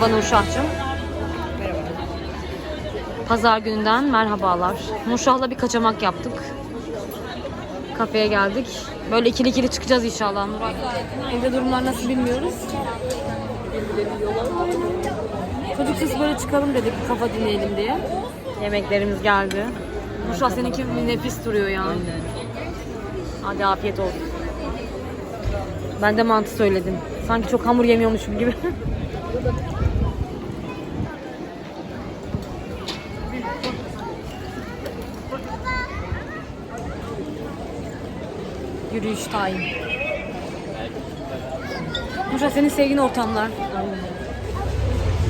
Merhaba Nurşah'cığım. Pazar gününden merhabalar. Nurşah'la bir kaçamak yaptık. Kafeye geldik. Böyle ikili ikili çıkacağız inşallah. Nuray. Evde durumlar nasıl bilmiyoruz. Çocuksuz böyle çıkalım dedik kafa dinleyelim diye. Yemeklerimiz geldi. Nurşah seninki nefis duruyor yani. Hadi afiyet olsun. Ben de mantı söyledim. Sanki çok hamur yemiyormuşum gibi. Yürüyüş time. Nurşah senin sevgin ortamlar.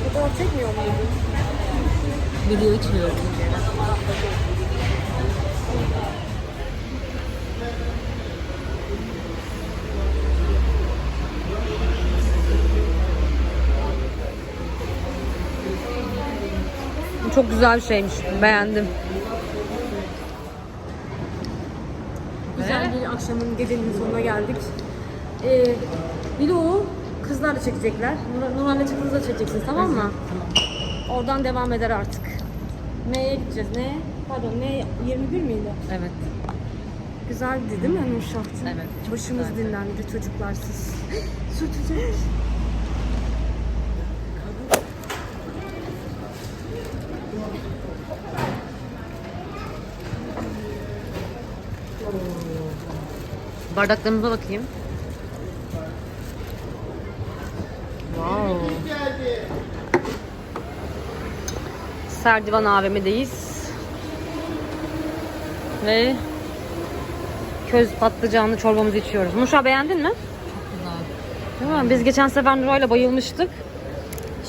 Fotoğraf çekmiyor muydun? Video içmiyorum. Çok güzel bir şeymiş. Beğendim. Güzel bir akşamın gecenin sonuna geldik. Ee, vlogu kızlar da çekecekler. Nur, Nurhan'la çıktığınızda da çekeceksiniz tamam mı? Oradan devam eder artık. Neye gideceğiz? Ne? Pardon ne? 21 miydi? Evet. Güzeldi değil mi Nurşah'cığım? Evet, çok Başımız güzeldi. dinlendi çocuklarsız. Sürtecek. Bardaklarımıza bakayım. Wow. Serdivan AVM'deyiz. Ve köz patlıcanlı çorbamızı içiyoruz. Nuşa beğendin mi? Güzel. Değil mi? Biz geçen sefer Nuray'la bayılmıştık.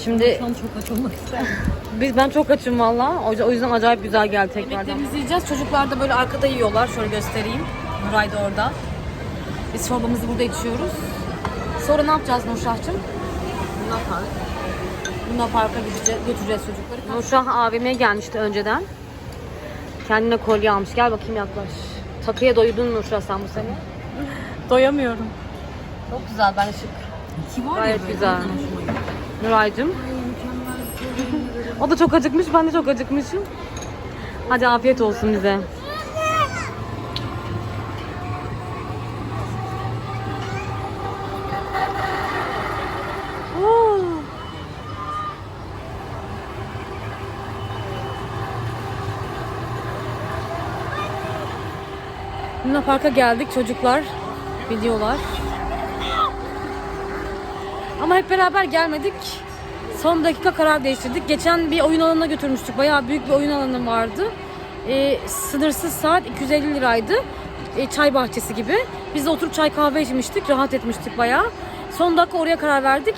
Şimdi Şu an çok aç olmak istedim. biz ben çok açım valla. O o yüzden acayip güzel geldi tekrardan. Yemeklerimizi yiyeceğiz. Çocuklar da böyle arkada yiyorlar. Şöyle göstereyim. Nuray da orada. Biz çorbamızı burada içiyoruz. Sonra ne yapacağız Nurşah'cığım? Luna Park. Luna Park'a gideceğiz, götüreceğiz çocukları. Nurşah AVM'ye gelmişti önceden. Kendine kolye almış. Gel bakayım yaklaş. Takıya doydun Nurşah sen bu sene. Doyamıyorum. Çok güzel ben şık. Ki var Gayet ya güzel. Nuray'cığım. O da çok acıkmış, ben de çok acıkmışım. Hadi afiyet olsun bize. Luna Park'a geldik çocuklar. Biliyorlar. Ama hep beraber gelmedik. Son dakika karar değiştirdik. Geçen bir oyun alanına götürmüştük. Bayağı büyük bir oyun alanı vardı. Ee, sınırsız saat 250 liraydı. Ee, çay bahçesi gibi. Biz de oturup çay kahve içmiştik. Rahat etmiştik bayağı. Son dakika oraya karar verdik.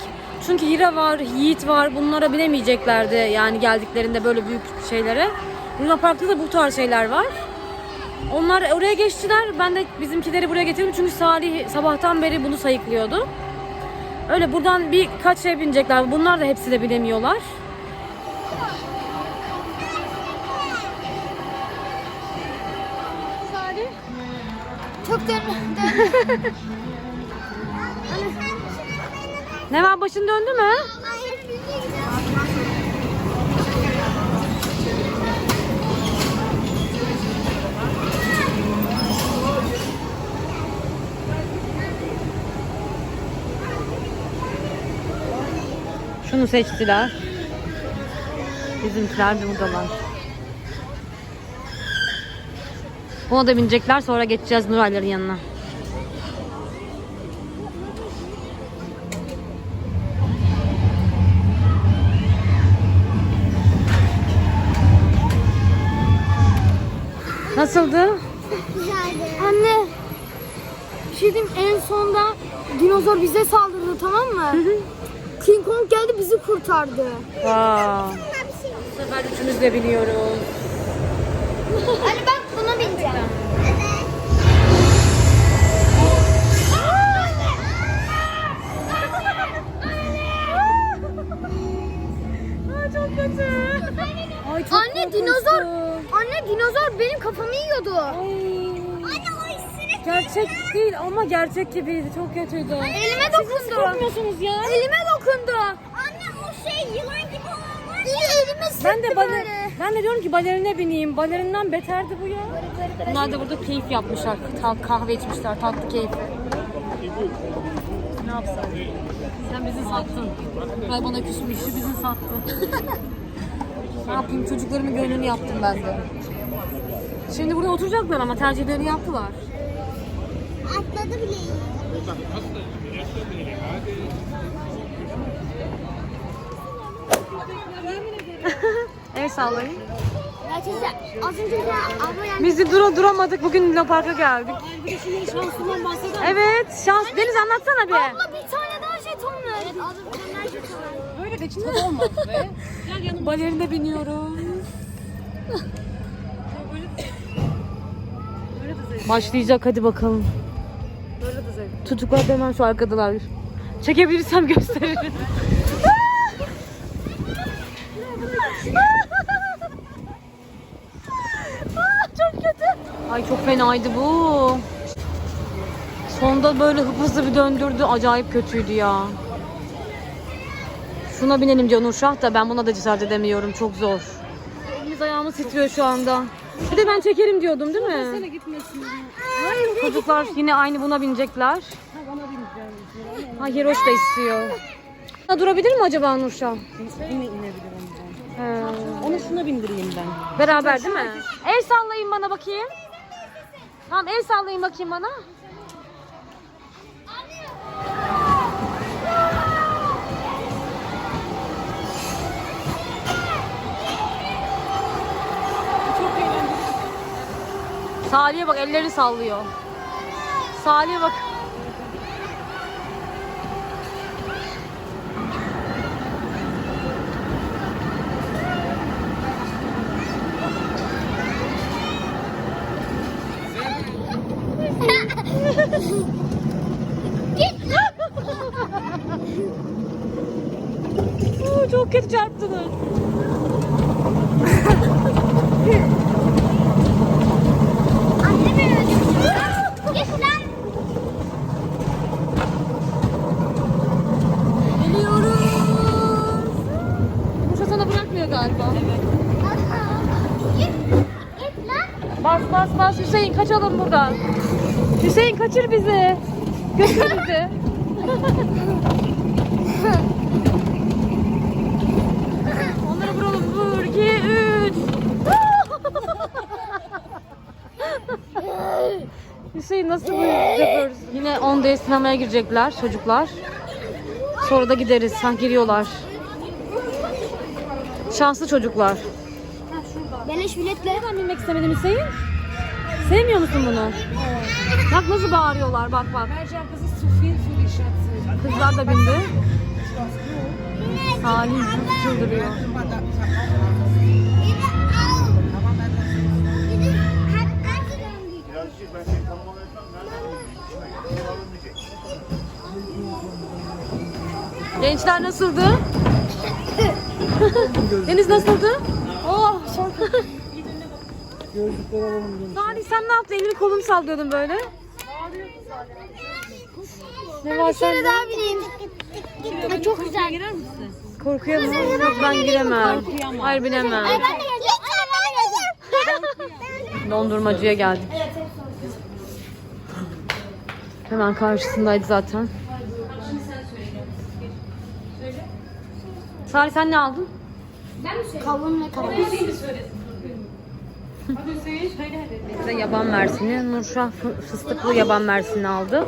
Çünkü Hira var, Yiğit var. Bunlara binemeyeceklerdi yani geldiklerinde böyle büyük şeylere. Luna Park'ta da bu tarz şeyler var. Onlar oraya geçtiler. Ben de bizimkileri buraya getirdim. Çünkü Salih sabahtan beri bunu sayıklıyordu. Öyle buradan birkaç şey binecekler. Bunlar da hepsi de bilemiyorlar. Çok dön dön. Ne var başın döndü mü? Şunu seçtiler. Bizimkiler de buradalar. Buna da binecekler sonra geçeceğiz Nurayların yanına. Nasıldı? Anne. Bir şey diyeyim en sonda dinozor bize saldırdı tamam mı? King Kong geldi bizi kurtardı. Aa. Bu sefer üçümüz de biniyoruz. Anne ben buna bineceğim. çok kötü. Ay çok Anne korkunçtu. dinozor. Anne dinozor benim kafamı yiyordu. Ay. Anne. Gerçek değil ama gerçek gibiydi. Çok kötüydü. Elime Siz nasıl dokundu. korkmuyorsunuz ya? Elime dokundu. Anne o şey yılan gibi olan var ya. elime sıktı Ben de baler, böyle. ben de diyorum ki balerine bineyim. Balerinden beterdi bu ya. Bunlar da burada keyif yapmışlar. Kahve içmişler, tatlı keyfi. Ne yapsak? Sen bizi sattın. Ay bana küsmüş, bizi sattı. ne yapayım? Çocuklarımın gönlünü yaptım ben de. Şimdi burada oturacaklar ama tercihlerini yaptılar. Atladı bile. El sallayın. Gerçekten az önce bir abla yani Biz de dura duramadık. Bugün Luna Park'a geldik. Şansından. Evet, şans. Deniz anlatsana bir. abla bir tane daha jeton ver. Evet daha jeton ver. Böyle de çıta olmaz be. Gel yanıma. Balerine biniyoruz. Başlayacak hadi bakalım. Çocuklar da hemen şu arkadalar. Çekebilirsem gösteririm. çok kötü. Ay çok fenaydı bu. Sonda böyle hızlı bir döndürdü. Acayip kötüydü ya. Şuna binelim Canuşah da ben buna da cesaret edemiyorum. Çok zor. Elimiz ayağımız titriyor şu anda. Bir de ben çekerim diyordum değil mi? Sene gitmesin. Çocuklar yine aynı buna binecekler. Ha Hiroş da istiyor. Ha, durabilir mi acaba Nurşah? Yine inebilirim ben. He. Onu şuna bindireyim ben. Beraber değil mi? El sallayın bana bakayım. Tamam el sallayın bakayım bana. Salih'e bak elleri sallıyor. Salih'e bak. Oo, Çok kötü çarptılar. Anne beni öldürdü. Git lan. Geliyoruz. Nurşah sana bırakmıyor galiba. Bas bas bas Hüseyin kaçalım buradan. Hüseyin kaçır bizi. Götür bizi. Onları vuralım. Vur, iki, üç. Hüseyin nasıl yapıyoruz? Yine 10 sinemaya girecekler çocuklar. Sonra da gideriz. Ha, giriyorlar. Şanslı çocuklar. Beleş biletle. Neden binmek istemedin Hüseyin? Sevmiyor musun bunu? Bak nasıl bağırıyorlar bak bak. Mercan kızı Sufiye Sufi şartsı. Kızlar da bindi. Salih çıldırıyor. Birazcık ben Deniz nasıldı? Oh çok Salih sen ne yaptın? Elini kolunu sallıyordun böyle. Ne var sende? daha bineyim. Ay, çok güzel. Girer misin? Korkuyor musun? Yok ben giremem. Hayır binemem. Ay ben de geleceğim. Ben de geleceğim. Dondurmacıya geldik. Hemen karşısındaydı zaten. Salih sen ne aldın? Kavun ve karabuz. Biz de yaban mersini. Nurşah fı- fıstıklı yaban mersini aldı.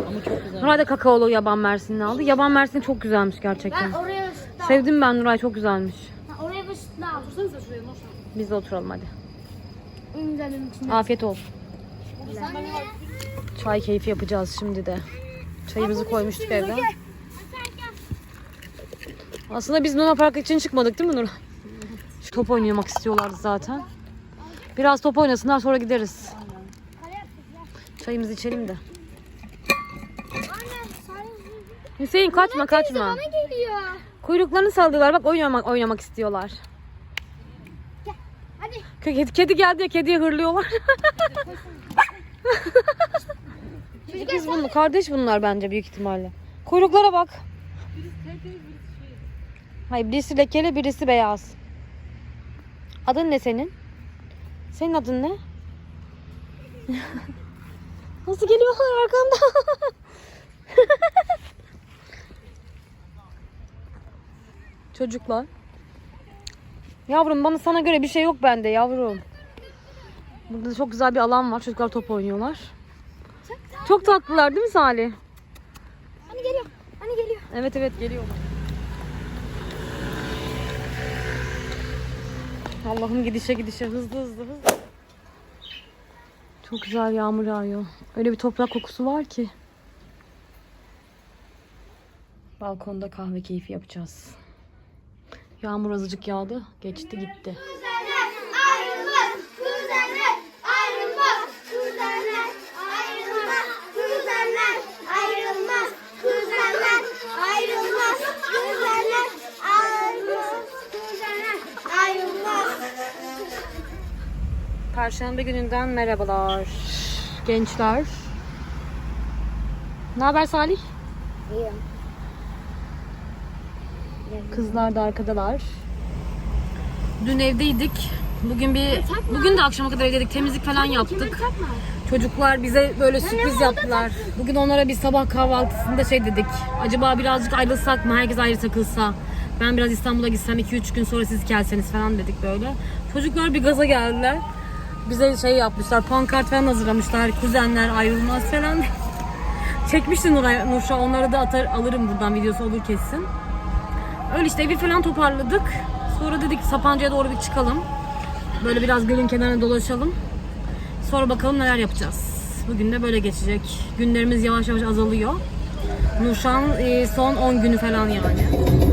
Nuray da kakaolu yaban mersini aldı. Yaban mersini çok güzelmiş gerçekten. Ben oraya. Sevdim ben Nuray çok güzelmiş. Oraya ısıtla. Dursanıza şuraya Noşan. Biz de oturalım hadi. İçinde. Afiyet olsun. Çay keyfi yapacağız şimdi de. Çayımızı koymuştuk evde. Aslında biz Luna Park için çıkmadık değil mi Nur? Top oynamak istiyorlardı zaten. Biraz top oynasınlar sonra gideriz. Çayımızı içelim de. Hüseyin kaçma kaçma. Kuyruklarını sallıyorlar bak oynamak oynamak istiyorlar. Kedi, kedi geldi ya kediye hırlıyorlar. Biz bunu kardeş bunlar bence büyük ihtimalle. Kuyruklara bak. Hayır birisi lekeli birisi beyaz. Adın ne senin? Senin adın ne? Nasıl geliyorlar arkamda? Çocuklar. Yavrum bana sana göre bir şey yok bende yavrum. Burada da çok güzel bir alan var. Çocuklar top oynuyorlar. Çok tatlılar değil mi Salih? Hani geliyor. Hani geliyor. Evet evet geliyorlar. Allah'ım gidişe gidişe hızlı hızlı hızlı. Çok güzel yağmur yağıyor. Öyle bir toprak kokusu var ki. Balkonda kahve keyfi yapacağız. Yağmur azıcık yağdı. Geçti gitti. Perşembe gününden merhabalar. Gençler. Ne haber Salih? Kızlar da arkadalar. Dün evdeydik. Bugün bir bugün de akşama kadar evdeydik. Temizlik falan yaptık. Çocuklar bize böyle sürpriz yaptılar. Bugün onlara bir sabah kahvaltısında şey dedik. Acaba birazcık ayrılsak mı? Herkes ayrı takılsa. Ben biraz İstanbul'a gitsem 2-3 gün sonra siz gelseniz falan dedik böyle. Çocuklar bir gaza geldiler. Bize şey yapmışlar. Pankart falan hazırlamışlar. Kuzenler ayrılmaz falan. Çekmişti Nuray, Nurşa. Onları da atar, alırım buradan videosu olur kesin. Öyle işte evi falan toparladık. Sonra dedik Sapanca'ya doğru bir çıkalım. Böyle biraz gölün kenarına dolaşalım. Sonra bakalım neler yapacağız. Bugün de böyle geçecek. Günlerimiz yavaş yavaş azalıyor. Nurşan e, son 10 günü falan yani.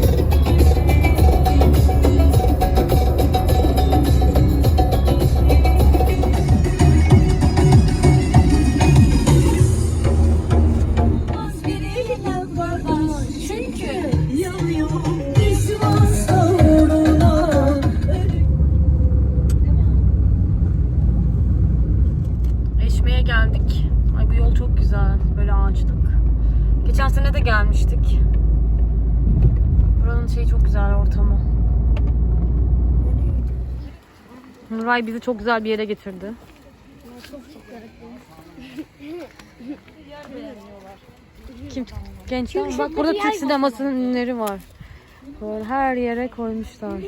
Gelmiştik. Buranın şeyi çok güzel ortamı. Nuray bizi çok güzel bir yere getirdi. Kim? Gençler bak burada Türk sinemasının ünleri var. Böyle her yere koymuşlar.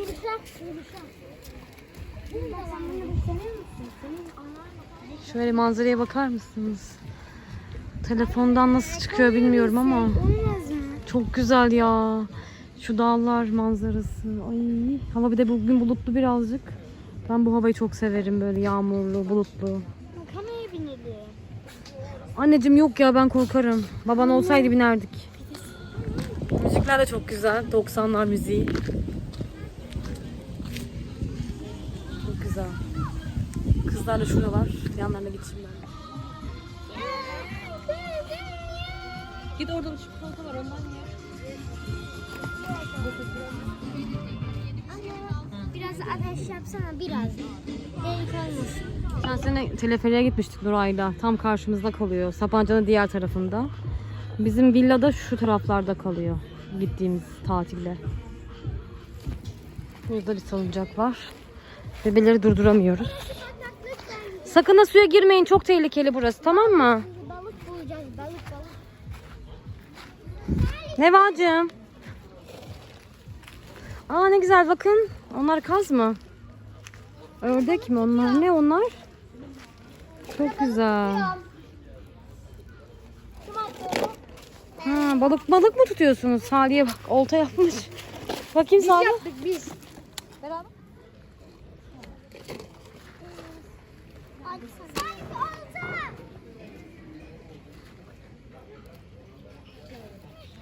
Şöyle manzaraya bakar mısınız? Telefondan nasıl çıkıyor bilmiyorum ama çok güzel ya. Şu dağlar manzarası. Ay, hava bir de bugün bulutlu birazcık. Ben bu havayı çok severim böyle yağmurlu, bulutlu. Kameraya binelim. Anneciğim yok ya ben korkarım. Baban olsaydı binerdik. Müzikler de çok güzel. 90'lar müziği. Çok güzel. Kızlar da şuralar. Yanlarına geçeyim ben. Git orada bir çikolata var ondan ye. Biraz ateş yapsana biraz. Denk olmasın. Geçen sene teleferiğe gitmiştik Nuray'la. Tam karşımızda kalıyor. Sapanca'nın diğer tarafında. Bizim villada şu taraflarda kalıyor. Gittiğimiz tatilde. Burada bir salıncak var. Bebeleri durduramıyoruz. Sakın da suya girmeyin. Çok tehlikeli burası. Tamam mı? Nevacığım. Aa ne güzel bakın. Onlar kaz mı? Ördek mi onlar? Ne onlar? Çok güzel. Ha, balık balık mı tutuyorsunuz? Saliye bak olta yapmış. Bakayım Salih. Yaptık biz. Beraber. Hadi sen.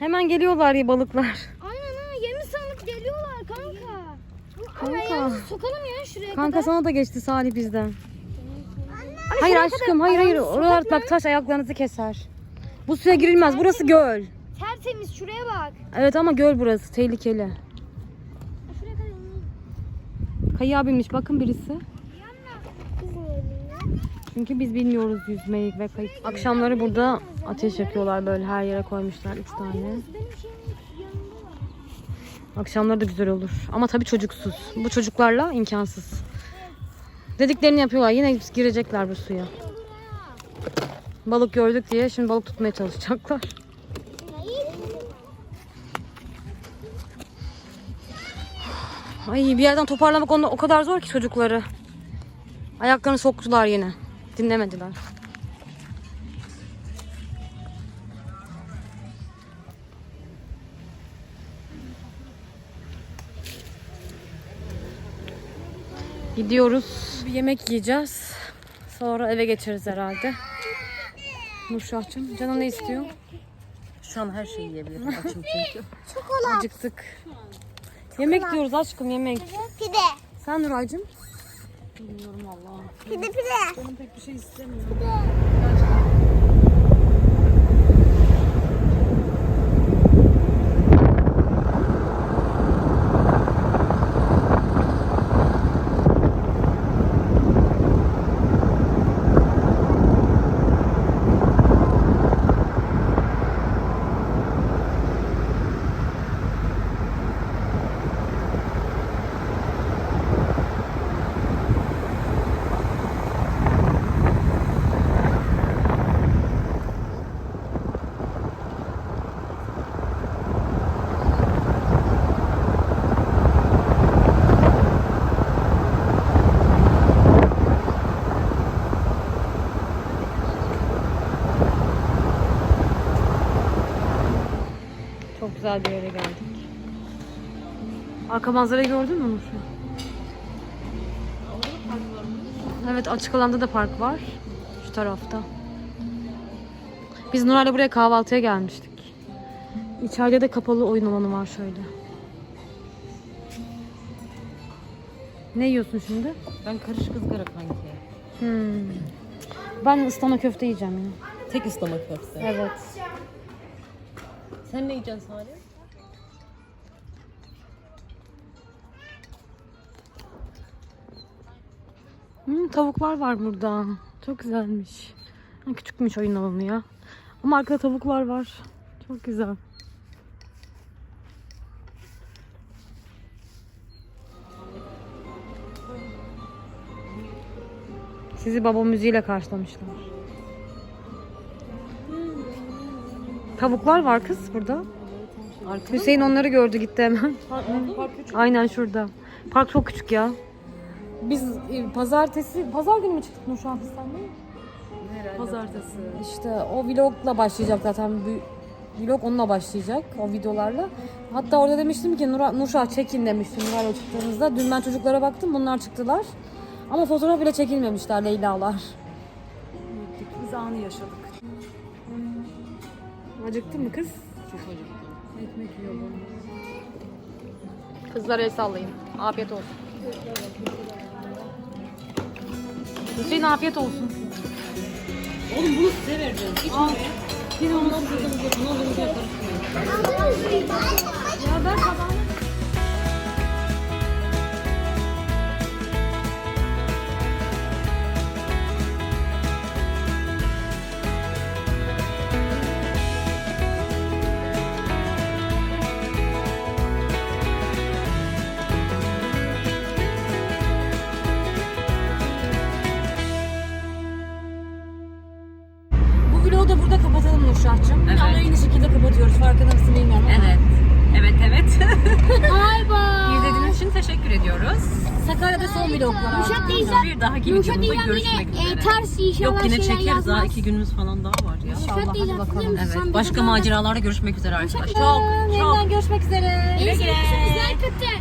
Hemen geliyorlar ya balıklar. Aynen ha yemi sanıp geliyorlar kanka. Ama Kanka. yalnız sokalım ya şuraya Kanka kadar. sana da geçti Salih bizden. Hayır aşkım hayır hayır. Oralar bak taş ayaklarınızı keser. Bu suya girilmez. Burası göl. Tertemiz şuraya bak. Evet ama göl burası. Tehlikeli. Şuraya kadar ineyim. Kayığa binmiş bakın birisi. Çünkü biz bilmiyoruz yüzmeyi ve kayık. Akşamları burada ateş yakıyorlar böyle her yere koymuşlar üç tane. Akşamları da güzel olur. Ama tabii çocuksuz. Bu çocuklarla imkansız. Dediklerini yapıyorlar. Yine girecekler bu suya. Balık gördük diye şimdi balık tutmaya çalışacaklar. Ay bir yerden toparlamak onu o kadar zor ki çocukları. Ayaklarını soktular yine. Dinlemediler. Gidiyoruz. Bir yemek yiyeceğiz. Sonra eve geçeriz herhalde. Nurşah'cığım canın ne istiyor? Şu an her şeyi yiyebilirim. Açım çünkü. Acıktık. Yemek diyoruz aşkım yemek. Pide. Sen Nuray'cığım? Pide pide. Canım pek bir şey istemiyor. Çok güzel bir yere geldik. Arka manzarayı gördün mü Nurşah? Evet açık alanda da park var. Şu tarafta. Biz Nuray'la buraya kahvaltıya gelmiştik. İçeride de kapalı oyun alanı var şöyle. Ne yiyorsun şimdi? Ben karışık ızgara kanki. Hmm. Ben ıslama köfte yiyeceğim yine. Tek ıslamak köfte. Evet. Sen ne yiyeceksin Salih? Hmm, tavuklar var burada. Çok güzelmiş. Küçükmüş oyun alanı ya. Ama arkada tavuklar var. Çok güzel. Sizi baba müziğiyle karşılamışlar. Tavuklar var kız burada. Hüseyin onları gördü gitti hemen. Aynen şurada. Park çok küçük ya. Biz e, pazartesi, pazar günü mü çıktık Nurşah Hastaneye? Pazartesi. İşte o vlogla başlayacak zaten. Bir vlog onunla başlayacak o videolarla. Hatta orada demiştim ki Nura, Nurşah çekin demiştim Nuray'la çıktığımızda. Dün ben çocuklara baktım bunlar çıktılar. Ama fotoğraf bile çekilmemişler Leyla'lar. Biz anı yaşadık. Acıktın mı kız? Çok acıktım. Ekmek yiyor bu. Kızlara el sallayın. Afiyet olsun. Hüseyin afiyet olsun. Oğlum bunu size vereceğim. Hiç mi? Bir onu Ne olur bir karışmayın. Ya ben tabağını... yumuşak videomuzda değilsem görüşmek yine e, üzere. ters inşallah Yok yine şeyler çekeriz daha yazmaz. iki günümüz falan daha var ya. İnşallah hadi bakalım. Evet. Başka maceralarda görüşmek üzere arkadaşlar. Çok çok Yeniden görüşmek üzere. Like atın. Bay bay.